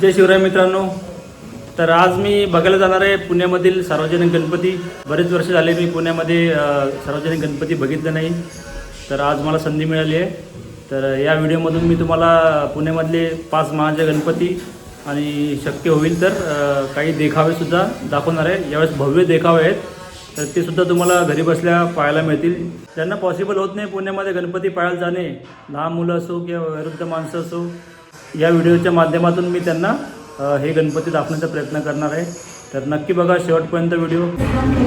जय शिवराय मित्रांनो. तर आज मी बघायला जाणार आहे पुण्यामधील सार्वजनिक गणपती. बरेच वर्ष झाले मी पुण्यामध्ये सार्वजनिक गणपती बघितलं नाही. तर आज मला संधी मिळाली आहे. तर या व्हिडिओमधून मी तुम्हाला पुण्यामधले पाच महाजे गणपती आणि शक्य होईल तर काही देखावेसुद्धा दाखवणार आहे. यावेळेस भव्य देखावे आहेत. तर ते सुद्धा तुम्हाला घरी बसल्या पाहायला मिळतील. ज्यांना पॉसिबल होत नाही पुण्यामध्ये गणपती पाहायला जाणे लहान मुलं असो किंवा वृद्ध माणसं असो या व्हिडिओच्या माध्यमातून मी त्यांना हे गणपती दाखवण्याचा प्रयत्न करणार आहे. तर नक्की बघा शेवटपर्यंत व्हिडिओ.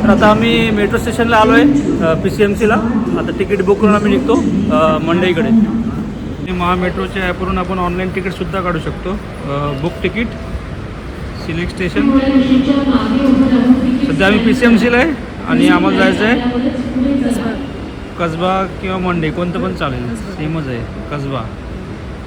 तर आता आम्ही मेट्रो स्टेशनला आलो आहे पी सी एम सीला आता तिकीट बुक करून आम्ही निघतो मंडईकडे. आणि महामेट्रोच्या ॲपवरून आपण ऑनलाईन तिकीटसुद्धा काढू शकतो. Book ticket select station. सध्या आम्ही पी सी एम सीला आहे आणि आम्हाला जायचं आहे कसबा किंवा मंडई. कोणतं पण चालेल. सेमच आहे कसबा.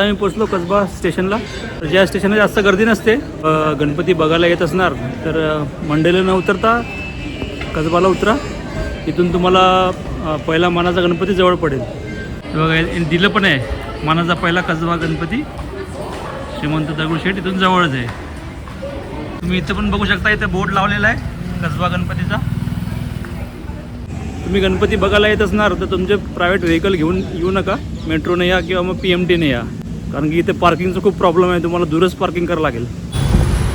आता आम्ही पोचलो कसबा स्टेशनला. तर ज्या स्टेशनला जास्त गर्दी नसते गणपती बघायला येत असणार तर मंडेला मंडईला न उतरता कसबाला उतरा. इथून तुम्हाला पहिला मानाचा गणपती जवळ पडेल. बघा दिलं पण आहे. मानाचा पहिला कसबा गणपती. श्रीमंत दगडूशेठ इथून जवळच आहे. तुम्ही इथं पण बघू शकता इथं बोर्ड लावलेला आहे कसबा गणपतीचा. तुम्ही गणपती बघायला येत असणार तर तुमचे प्रायव्हेट व्हेकल घेऊन येऊ नका. मेट्रोने या किंवा मग पी एम टीने या. कारण की इथे पार्किंगचा खूप प्रॉब्लेम आहे तुम्हाला दूरच पार्किंग करावं लागेल.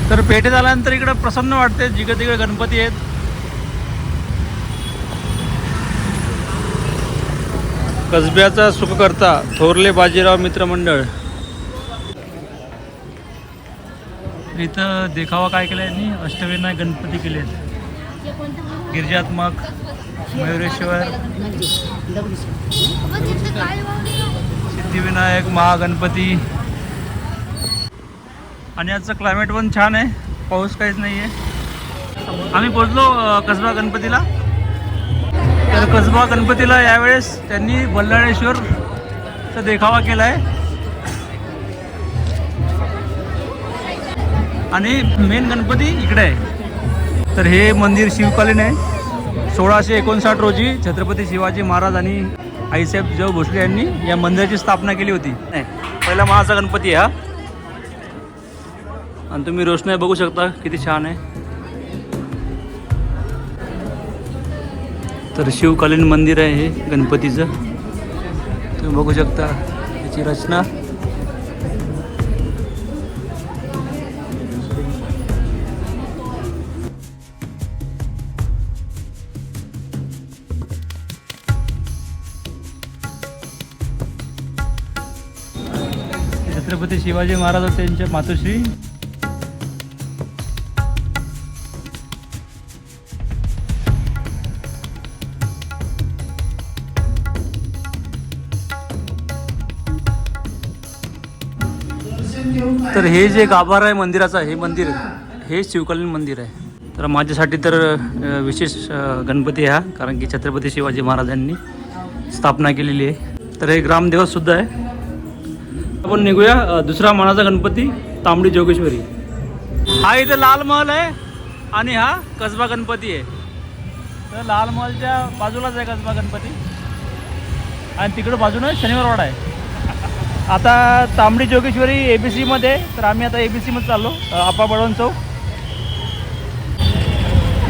तर पेठेत आल्यानंतर इकडे प्रसन्न वाटते जिकडे तिकडे गणपती आहेत. कसब्याचा सुखकर्ता थोरले बाजीराव मित्रमंडळ. इथं देखावा काय केला यांनी? अष्टविनायक गणपती केले आहेत. गिरिजात्मक मयुरेश्वर. सिद्धिविनायक महागणपती. आणि आजचं क्लायमेट पण छान आहे. पाऊस काहीच नाही आहे आम्ही पोचलो कसबा गणपतीला. तर कसबा गणपतीला यावेळेस त्यांनी बल्लाळेश्वरचा देखावा केला आहे आणि मेन गणपती इकडे आहे. तर हे मंदिर शिवकालीन आहे. सोळाशे एकोणसाठ रोजी छत्रपती शिवाजी महाराज आणि आईसाहेब जव भोसले यांनी या मंदिराची स्थापना केली होती. नाही पहिला महाचा गणपती हा. आणि तुम्ही रोषणाई बघू शकता किती छान आहे. तर शिवकालीन मंदिर आहे हे गणपतीचं. तुम्ही बघू शकता याची रचना. शिवाजी महाराज त्यांच्या मातोश्री. तर हे जे गाभार आहे मंदिराचा हे मंदिर हे शिवकालीन मंदिर आहे. तर माझ्यासाठी तर विशेष गणपती हा कारण की छत्रपती शिवाजी महाराजांनी स्थापना केलेली आहे. तर हे ग्रामदेवतसुद्धा आहे. आपण निघूया दुसरा मानाचा गणपती तांबडी जोगेश्वरी. हा इथे लाल महल आहे आणि हा कसबा गणपती आहे. तर लाल महलच्या बाजूलाच आहे कसबा गणपती. आणि तिकडं बाजूनं शनिवारवाडा आहे. आता तांबडी जोगेश्वरी ए बी सीमध्ये तर आम्ही आता ए बी सीमध्ये चाललो आपा आप्पा बळवंत चौक.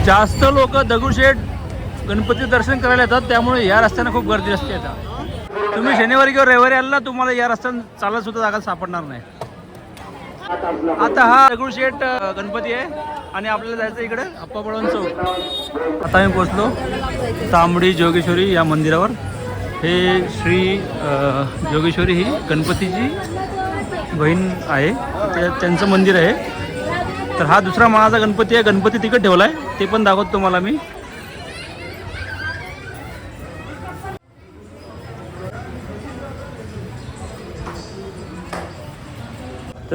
जास्त लोक दगडूशेठ गणपती दर्शन करायला येतात त्यामुळे या रस्त्यानं खूप गर्दी असते आता तुम्ही शनिवारी किंवा रविवारी आला तुम्हाला या रस्त्याने चालत सुद्धा जागा सापडणार नाही. आता हा दगडूशेठ गणपती आहे आणि आपल्याला जायचं इकडे अप्पाबळवंत चौक. आता आम्ही पोचलो तांबडी जोगेश्वरी या मंदिरावर. हे श्री जोगेश्वरी ही गणपतीची बहीण आहे. ते त्यांचं मंदिर आहे. तर हा दुसरा माळाचा गणपती आहे. गणपती तिकडे ठेवला आहे ते पण दाखवतो तुम्हाला मी.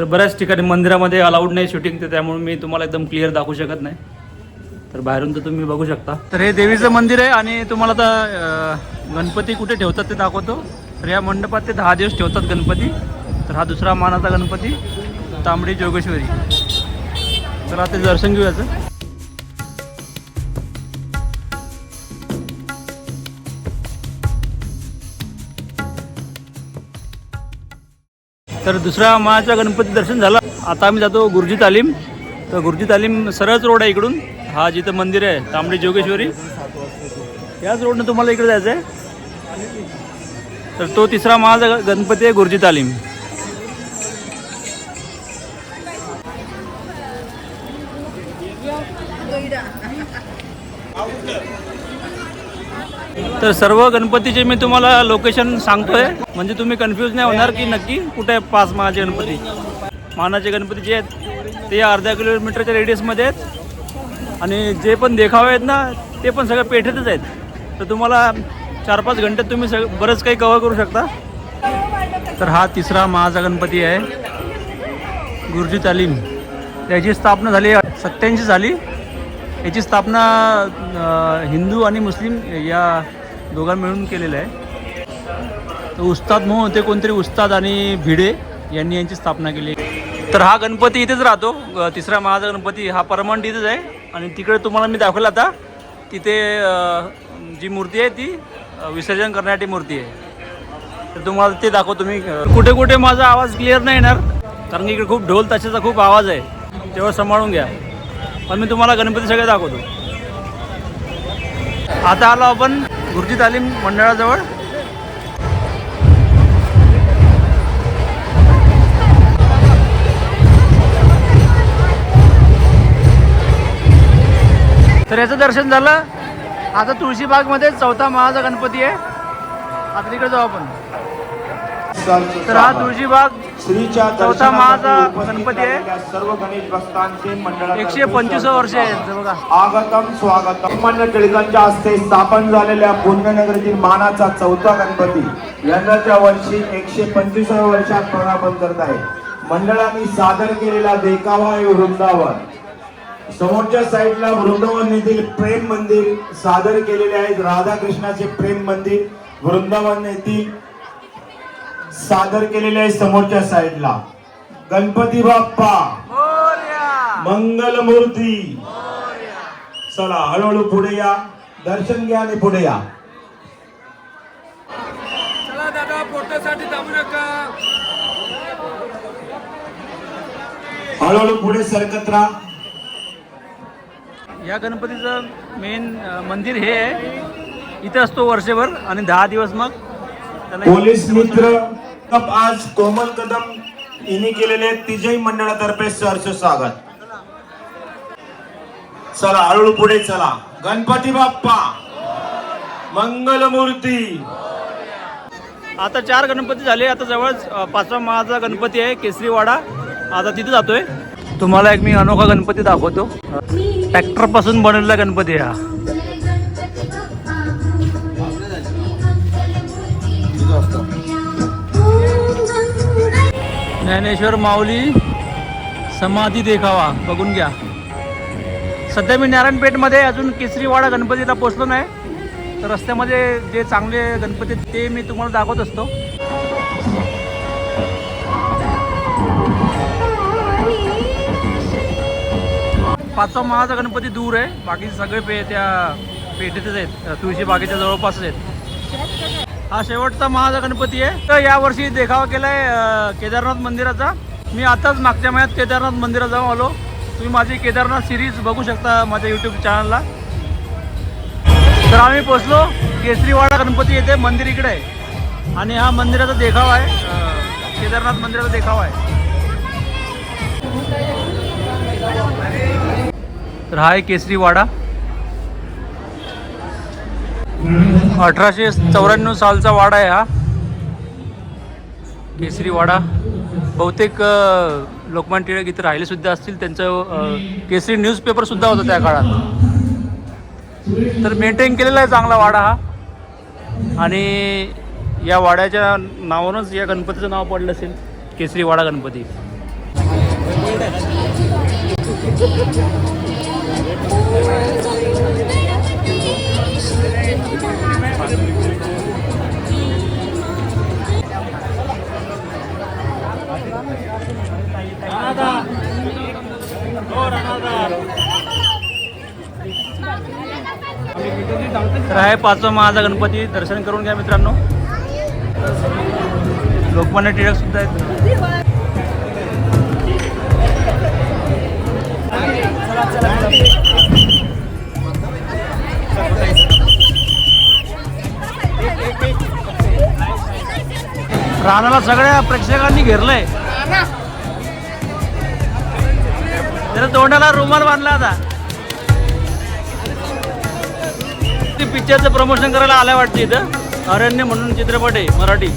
तर बऱ्याच ठिकाणी मंदिरामध्ये अलाउड नाही शूटिंग तर त्यामुळे मी तुम्हाला एकदम क्लिअर दाखवू शकत नाही. तर बाहेरून तर तुम्ही बघू शकता. तर हे देवीचं मंदिर आहे आणि तुम्हाला आता गणपती कुठे ठेवतात ते दाखवतो. तर या मंडपात ते दहा दिवस ठेवतात गणपती. तर हा दुसरा मानाचा गणपती तांबडी जोगेश्वरी. चला ते दर्शन घेऊयाचं तर दुसरा माळाचा गणपती दर्शन झालं. आता आम्ही जातो गुरुजी तालीम. तर गुरुजी तालीम सरळच रोड आहे इकडून. हा जिथं मंदिर आहे तांबडी जोगेश्वरी. याच रोडनं तुम्हाला इकडे जायचं आहे तर तो तिसरा माझा ग- गणपती आहे गुरुजी तालीम. तर सर्व गणपतीचे मी तुम्हाला लोकेशन सांगतोय. म्हणजे तुम्ही कन्फ्यूज नाही होणार की नक्की कुठे आहे पाच मानाचे गणपती. मानाचे गणपती जे आहेत ते अर्ध्या किलोमीटरच्या रेडियसमध्ये आहेत. आणि जे पण देखावे आहेत ना ते पण सगळं पेठेतच आहेत. तर तुम्हाला चार पाच घंट्यात तुम्ही सग बरंच काही कव्हर करू शकता. तर हा तिसरा महाचा गणपती आहे. गुरुजी तालीम. याची स्थापना झाली सत्याऐंशी साली. याची स्थापना हिंदू आणि मुस्लिम या दोघां मिळून केलेलं आहे. तर उस्ताद म्हणून होते कोणतरी उस्ताद आणि भिडे यांनी यांची स्थापना केली. तर हा गणपती इथेच राहतो. तिसरा महाजा गणपती हा परमनंट इथेच आहे. आणि तिकडे तुम्हाला मी दाखवला आता तिथे जी मूर्ती आहे ती विसर्जन करण्यासाठी मूर्ती आहे. तर तुम्हाला ते दाखवतो मी. कुठे कुठे माझा आवाज क्लिअर नाही येणार कारण की इकडे खूप ढोल ताशाचा खूप आवाज आहे. तेव्हा सांभाळून घ्या. पण मी तुम्हाला गणपती सगळे दाखवतो. आता आलो आपण गुरुजी तालीम मंडळाजवळ. तर याचं दर्शन झालं. आता तुळशीबागमध्ये चौथा महाचा गणपती आहे. आता तिकडे जाऊ आपण. तर हा तुळशीबाग श्रीच्या चौथा महाचा गणपती आहे. सर्व गणेश भक्तांचे मंडळातर्फे एकशे पंचवीस वर्ष आहेत बघा. आगतम स्वागतम. मान्य टिळकांच्या हस्ते स्थापन झालेल्या पुण्यनगरीतील मानाचा चौथा गणपती यंदाच्या वर्षी एकशे पंचवीसाव्या वर्षात पदार्पण करत आहे. मंडळाने सादर केलेला देखावा आहे वृंदावन. समोरच्या साईडला वृंदावन येथील प्रेम मंदिर सादर केलेले आहेत राधाकृष्णाचे प्रेम मंदिर वृंदावन येथील सादर केलेले आहे समोरच्या साईडला. गणपती बाप्पा. मंगल मूर्ती चला हळूहळू पुढे या. दर्शन घ्या आणि पुढे या. चला दादा फोटोसाठी थांबू नका. हळूहळू पुढे सरकत राहा. या गणपतीचं मेन मंदिर हे आहे. इथे असतो वर्षभर आणि दहा दिवस मग. पोलीस मित्र कप आज कोमल कदम हिने केलेले तिजही मंडळातर्फे सहर्ष स्वागत. चला हळूहळू पुढे चला. गणपती बाप्पा मंगल मूर्ती आता चार गणपती झाले. आता जवळच अ, पाचवा महाचा गणपती आहे केसरीवाडा. आता तिथे जातोय. तुम्हाला एक मी अनोखा गणपती दाखवतो. ट्रॅक्टरपासून बनवलेला गणपती आहे हा. ज्ञानेश्वर माऊली समाधी देखावा. बघून घ्या. सध्या मी नारायणपेठमध्ये अजून केसरीवाडा गणपतीला पोचलो नाही. तर रस्त्यामध्ये जे चांगले गणपती आहेत ते मी तुम्हाला दाखवत असतो. पाचवा महाचा गणपती दूर आहे. बाकी सगळे पे त्या पेठेतच आहेत. तुळशी बागेच्या जवळपासच आहेत. हा शेवटचा महाजा गणपती आहे. तर यावर्षी देखावा केलाय केदारनाथ मंदिराचा. मी आताच मागच्या महिन्यात केदारनाथ मंदिरात जाऊन आलो. तुम्ही माझी केदारनाथ सिरीज बघू शकता माझ्या यूट्यूब चॅनलला तर आम्ही पोचलो केसरीवाडा गणपती येथे मंदिर इकडे आहे. आणि हा मंदिराचा देखावा आहे. केदारनाथ मंदिराचा देखावा आहे. तर हा आहे केसरीवाडा. अठराशे चौऱ्याण्णव सालचा वाडा आहे हा. केसरी वाडा. बहुतेक लोकमान लोकमान्य टिळक इथे राहिले सुद्धा असतील. त्यांचं केसरी न्यूजपेपर सुद्धा होतं त्या काळात. तर मेंटेन केलेला आहे चांगला वाडा हा. आणि या वाड्याच्या नावानंच या गणपतीचं नाव पडलं असेल केसरी वाडा गणपती. तर आहे पाचवा माझा गणपती दर्शन करून घ्या मित्रांनो. लोकमान्य टिळक सुद्धा आहेत. राणाला सगळ्या प्रेक्षकांनी घेरलंय. त्याला तोंडाला रुमाल बांधला आता. पिक्चरचं प्रमोशन करायला आल्या वाटतं इथं. अरण्य म्हणून चित्रपट आहे मराठी.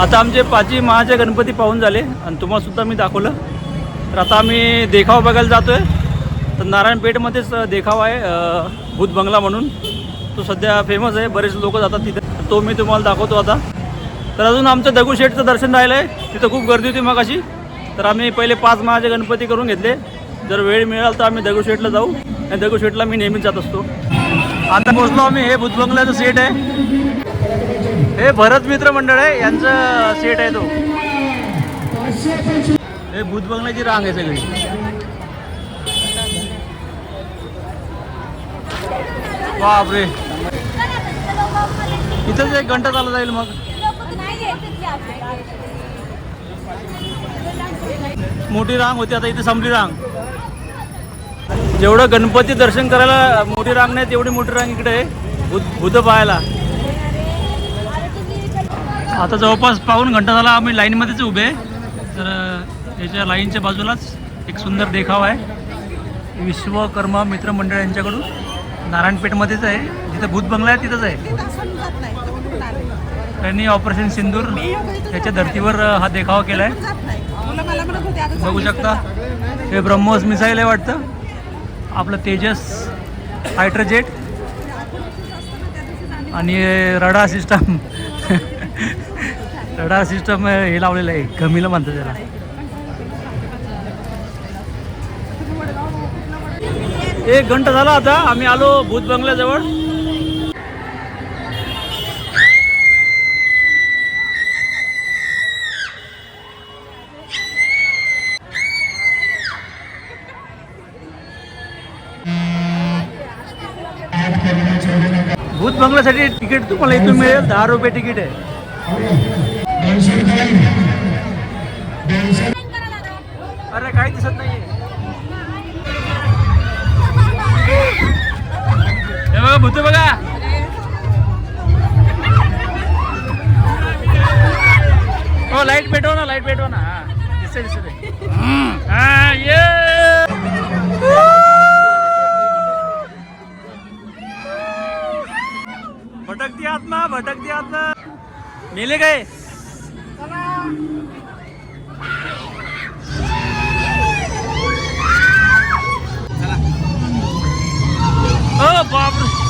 आता आमचे पाचवी महाचे गणपती पाहून झाले. आणि तुम्हाला सुद्धा मी दाखवलं. तर आता आम्ही देखाव बघायला जातोय. तर नारायणपेठमध्येच देखाव आहे भूत बंगला म्हणून. तो सध्या फेमस आहे. बरेच लोक जातात तिथे. तो मी तुम्हाला दाखवतो आता. तर अजून आमचं दगडूशेठचं दर्शन राहिलं आहे तिथं खूप गर्दी होती मग अशी तर आम्ही पहिले पाच महाचे गणपती करून घेतले. जर वेळ मिळाला तर आम्ही दगडूशेठला जाऊ. आणि दगडूशेठला मी नेहमीच जात असतो. आता पोचलो आम्ही. हे भूतबंगल्याचं सेट आहे. हे भरत मित्र मंडळ आहे यांचं सेट आहे तो. हे भूत बंगल्याची रांग आहे सगळी. बापरे. इथंच एक घंटा चालत जाईल मग. मोठी रांग होती आता इथे संपली रांग. जेवढं गणपती दर्शन करायला मोठी रांग नाही तेवढी मोठी रांग इकडे आहे भूत भूत पाहायला. आता जवळपास पाऊन घंटा झाला आम्ही लाईनमध्येच उभे आहे. तर याच्या लाईनच्या बाजूलाच एक सुंदर देखावा आहे. विश्वकर्मा मित्र मंडळ यांच्याकडून नारायणपेठमध्येच आहे. जिथं भूत बंगला आहे तिथंच आहे. त्यांनी ऑपरेशन सिंदूर याच्या धर्तीवर हा देखावा केला आहे बघू शकता. हे ब्रह्मोस मिसाईल आहे वाटतं. आपलं तेजस हायड्रोजेट आणि रडा सिस्टम रडार सिस्टम हे लावलेलं आहे. कमीला म्हणतात त्याला. एक घंटा झाला आता. आम्ही आलो भूत बंगल्याजवळ. भूत बंगल्यासाठी तिकीट तुम्हाला इथून मिळेल. दहा रुपये तिकीट आहे. अरे काही दिसत नाहीये. भूत बघा. हो लाइट पेटव ना लाइट पेटव ना. हा दिसते दिसते हा ये. भटकती आत्मा भटकती आत्मा मेले काय? बापरे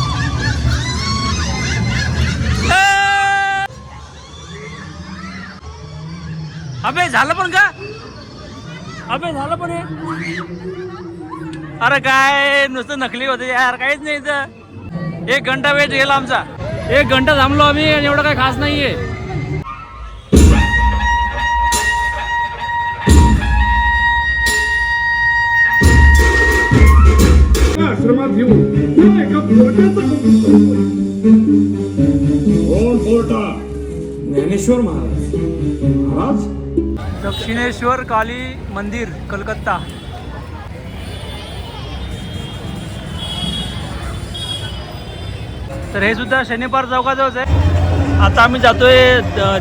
¡Ah! अबे झालं पण का? अबे झालं पण हे. अरे काय नुसतं नकली होते यार काहीच नाही इथं. एक घंटा वेट गेला आमचा. एक घंटा थांबलो आम्ही आणि एवढं काय खास नाहीये. आश्रमात एका पोरट्याचं कोण पोरटा ज्ञानेश्वर महाराज. महाराज? दक्षिणेश्वर काली मंदिर कलकत्ता. तर हे सुद्धा शनिवार चौकातच आहे. आता आम्ही जातोय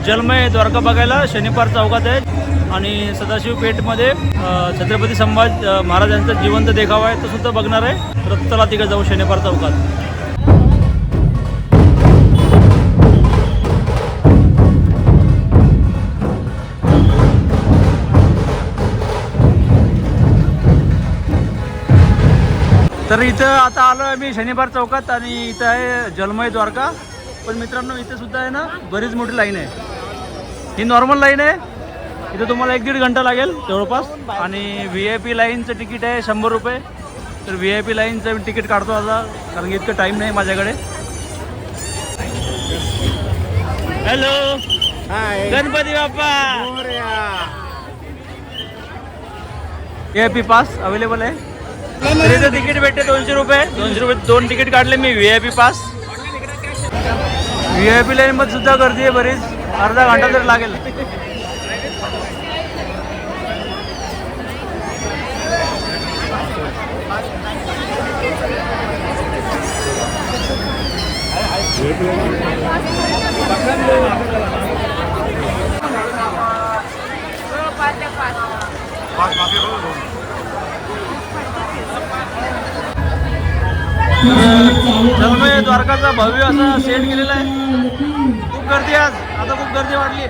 जलमय द्वारका बघायला. शनिवार चौकात आहे. आणि सदाशिव पेठमध्ये छत्रपती संभाज महाराजांचा जिवंत देखावा आहे तो सुद्धा बघणार आहे. तर चला तिकडे जाऊ शनिवार चौकात तर इथं आता आलो आहे मी शनिवार चौकात आणि इथं आहे जलमय द्वारका. पण मित्रांनो इथं सुद्धा आहे ना बरीच मोठी लाईन आहे. ही नॉर्मल लाईन आहे. इथं तुम्हाला एक दीड घंटा लागेल जवळपास. आणि व्ही आय पी लाईनचं तिकीट आहे शंभर रुपये. तर व्ही आय पी लाईनचं मी तिकीट काढतो आता कारण की इतकं टाईम नाही माझ्याकडे. Hello Ganpati Bappa. V I P pass available आहे. तिकीट भेटते दोनशे रुपये. दोनशे रुपये दोन तिकीट काढले मी V I P pass V I P line मध्ये सुद्धा गर्दी आहे बरीच. अर्धा घंटा तरी लागेल. द्वारकाचा भव्य असा सेट केलेला आहे. खूप गर्दी आज. आता खूप गर्दी वाढली.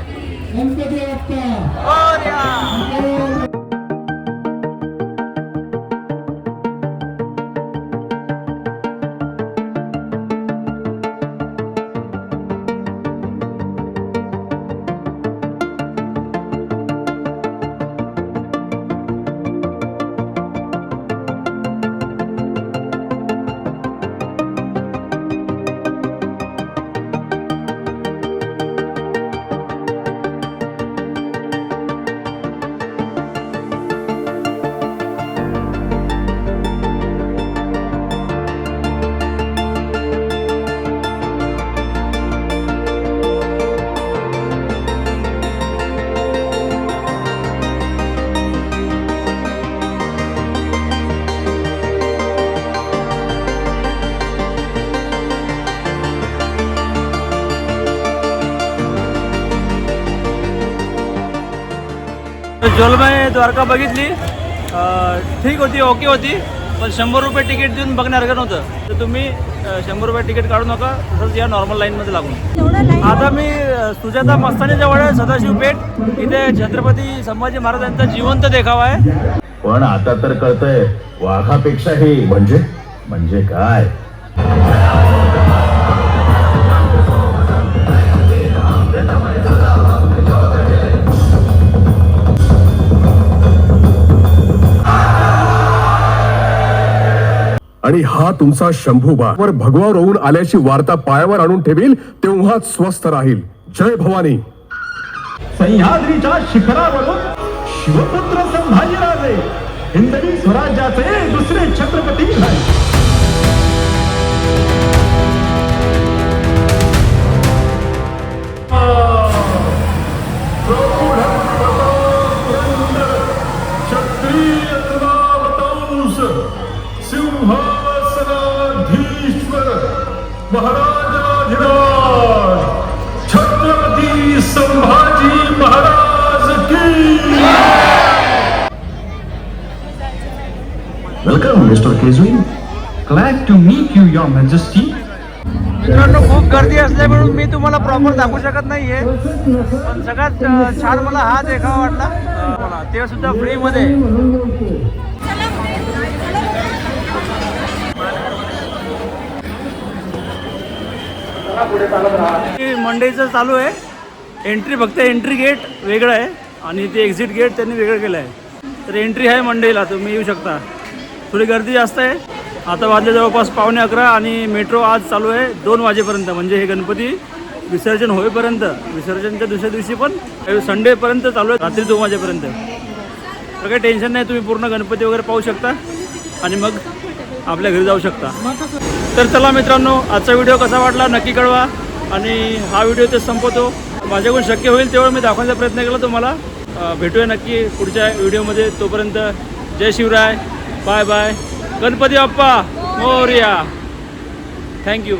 जलमय द्वारका बघितली. ठीक होती ओके होती पण शंभर रुपये तिकीट देऊन बघण्यासारखं नव्हतं. तर तुम्ही शंभर रुपये तिकीट काढू नका तसंच या नॉर्मल लाईनमध्ये लागून. आता मी सुजाता मस्तानी जवळ आहे सदाशिव पेठ. इथे छत्रपती संभाजी महाराजांचा जिवंत देखावा आहे. पण आता तर कळतंय वाघापेक्षाही म्हणजे म्हणजे काय? आणि हा तुमचा शंभूबा. वर भगवा रोवून आल्याची वार्ता पायावर आणून ठेवील तेव्हाच स्वस्थ राहील. जय भवानी. सह्याद्रीच्या शिखरावरून शिवपुत्र संभाजीराजे हिंदवी स्वराज्याचे महाराजाधिराज छत्रपती संभाजी महाराज की welcome mister Kejri glad to meet you your majesty मित्रांनो खूप गर्दी असल्यामुळे मी तुम्हाला प्रॉपर दाखवू शकत नाहीये. पण सगळ्यात छान मला हा देखावा वाटला. ते सुद्धा फ्रीमध्ये मंडईचं चालू आहे. एंट्री फक्त एंट्री गेट वेगळं आहे आणि ते एक्झिट गेट त्यांनी वेगळं केलं आहे तर एंट्री आहे मंडईला तुम्ही येऊ शकता. थोडी गर्दी जास्त आहे. आता वाजले जवळपास पावणे अकरा आणि मेट्रो आज चालू आहे दोन वाजेपर्यंत. म्हणजे हे गणपती विसर्जन होईपर्यंत विसर्जनच्या दुसऱ्या दिवशी पण संडेपर्यंत चालू आहे रात्री दोन वाजेपर्यंत. तर काही टेन्शन नाही तुम्ही पूर्ण गणपती वगैरे पाहू शकता आणि मग आपल्या घरी जाऊ शकता. तर चला मित्रांनो आजचा व्हिडिओ कसा वाटला नक्की कळवा आणि हा व्हिडिओ ते संपवतो. माझ्याकडून शक्य होईल तेवढं मी दाखवण्याचा प्रयत्न केला तुम्हाला. भेटूया नक्की पुढच्या व्हिडिओमध्ये तोपर्यंत जय Shivray. Bye bye Ganpati Bappa. Morya. Thank you